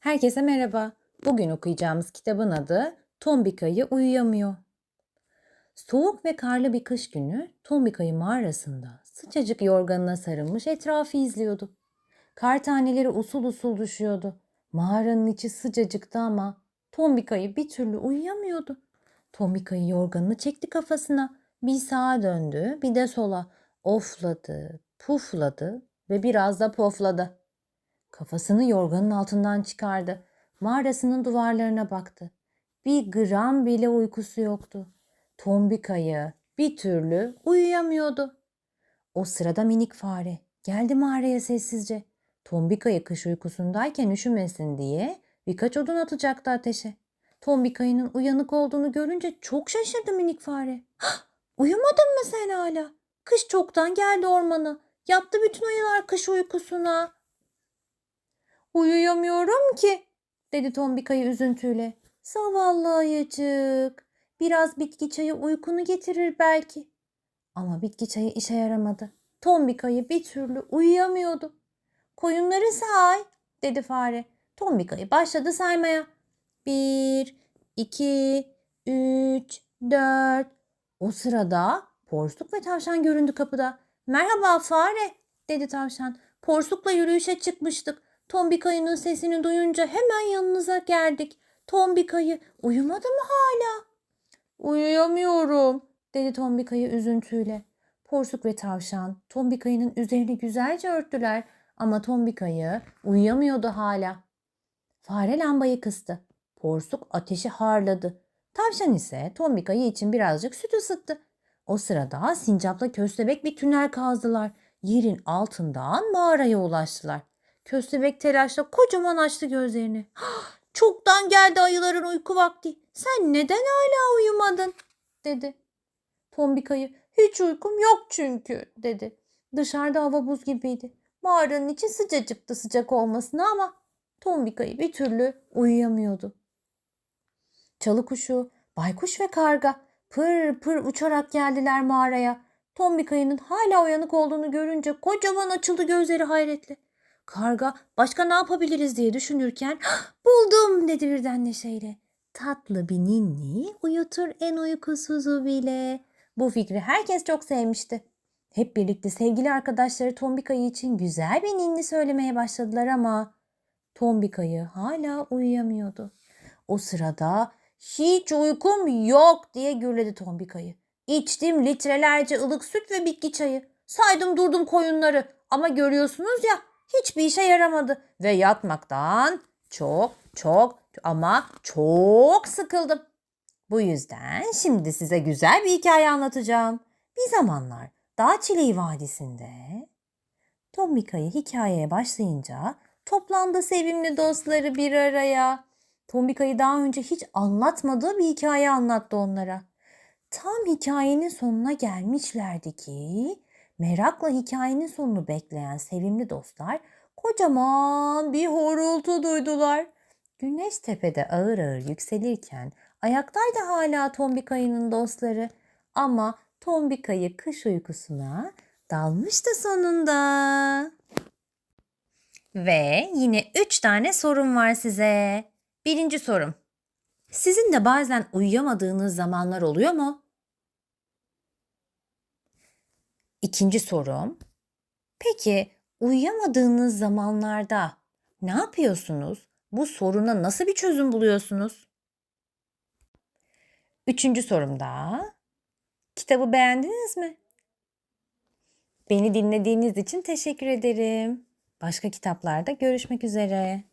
Herkese merhaba. Bugün okuyacağımız kitabın adı Tombik Ayı Uyuyamıyor. Soğuk ve karlı bir kış günü Tombik Ayı mağarasında sıcacık yorganına sarılmış etrafı izliyordu. Kar taneleri usul usul düşüyordu. Mağaranın içi sıcacıktı ama Tombik Ayı bir türlü uyuyamıyordu. Tombik Ayı yorganını çekti kafasına. Bir sağa döndü bir de sola. Ofladı, pufladı ve biraz da pofladı. Kafasını yorganın altından çıkardı. Mağarasının duvarlarına baktı. Bir gram bile uykusu yoktu. Tombik ayı bir türlü uyuyamıyordu. O sırada minik fare geldi mağaraya sessizce. Tombik ayı kış uykusundayken üşümesin diye birkaç odun atacaktı ateşe. Tombik ayının uyanık olduğunu görünce çok şaşırdı minik fare. "Hah, Uyumadın mı sen hala? Kış çoktan geldi ormana. Yattı bütün ayılar kış uykusuna. Uyuyamıyorum ki, dedi Tombik ayı üzüntüyle. Zavallı ayıcık. Biraz bitki çayı uykunu getirir belki. Ama bitki çayı işe yaramadı. Tombik ayı bir türlü uyuyamıyordu. Koyunları say, dedi fare. Tombik ayı başladı saymaya. Bir, iki, üç, dört. O sırada porsuk ve tavşan göründü kapıda. Merhaba fare, dedi tavşan. Porsukla yürüyüşe çıkmıştık. Tombik ayının sesini duyunca hemen yanınıza geldik. Tombik ayı uyumadı mı hala? Uyuyamıyorum, dedi Tombik ayı üzüntüyle. Porsuk ve tavşan Tombik ayının üzerini güzelce örttüler ama Tombik ayı uyuyamıyordu hala. Fare lambayı kıstı. Porsuk ateşi harladı. Tavşan ise Tombik ayı için birazcık süt ısıttı. O sırada sincapla köstebek bir tünel kazdılar. Yerin altından mağaraya ulaştılar. Köstebek telaşla kocaman açtı gözlerini. "Hah, Çoktan geldi ayıların uyku vakti. Sen neden hala uyumadın? dedi. Tombik ayı hiç uykum yok çünkü dedi. Dışarıda hava buz gibiydi. Mağaranın içi sıcacıktı sıcak olmasına ama Tombik ayı bir türlü uyuyamıyordu. Çalı kuşu, baykuş ve karga pır pır uçarak geldiler mağaraya. Tombik ayının hala uyanık olduğunu görünce kocaman açıldı gözleri hayretle. Karga başka ne yapabiliriz diye düşünürken "Hah, buldum dedi birden neşeyle. Tatlı bir ninni uyutur en uykusuzu bile. Bu fikri herkes çok sevmişti. Hep birlikte sevgili arkadaşları Tombik ayı için güzel bir ninni söylemeye başladılar ama Tombik ayı hala uyuyamıyordu. O sırada hiç uykum yok diye gürledi Tombik ayı. İçtim litrelerce ılık süt ve bitki çayı. Saydım durdum koyunları ama görüyorsunuz ya hiçbir işe yaramadı ve yatmaktan çok çok ama çok sıkıldım. Bu yüzden şimdi size güzel bir hikaye anlatacağım. Bir zamanlar Dağ Çileği Vadisi'nde Tombik ayı hikayeye başlayınca toplandı sevimli dostları bir araya. Tombik ayı daha önce hiç anlatmadığı bir hikaye anlattı onlara. Tam hikayenin sonuna gelmişlerdi ki merakla hikayenin sonunu bekleyen sevimli dostlar kocaman bir horultu duydular. Güneş tepede ağır ağır yükselirken ayaktaydı hala Tombik ayının dostları ama Tombik ayı kış uykusuna dalmıştı sonunda. Ve yine üç tane sorum var size. Birinci sorum. Sizin de bazen uyuyamadığınız zamanlar oluyor mu? İkinci sorum. Peki uyuyamadığınız zamanlarda ne yapıyorsunuz? Bu soruna nasıl bir çözüm buluyorsunuz? Üçüncü sorum da. Kitabı beğendiniz mi? Beni dinlediğiniz için teşekkür ederim. Başka kitaplarda görüşmek üzere.